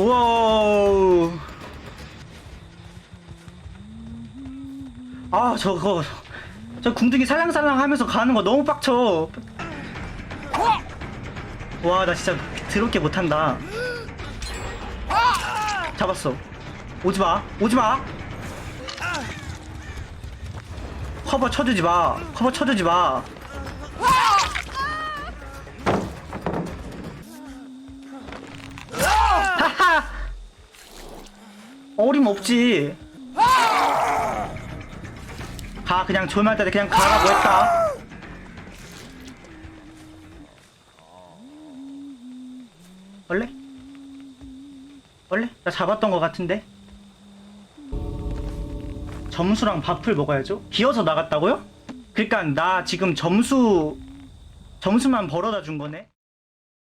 우와. 아 저거 저 궁둥이 살랑살랑 하면서 가는 거 너무 빡쳐. 와 나 진짜 더럽게 못한다. 잡았어. 오지 마. 오지 마. 커버 쳐주지 마. 커버 쳐주지 마. 어림없지. 가 그냥 조용할 때 그냥 가라고 했다. 원래? 원래? 나 잡았던 것 같은데? 점수랑 밥을 먹어야죠? 기어서 나갔다고요? 그니까 나 지금 점수 점수만 벌어다 준 거네?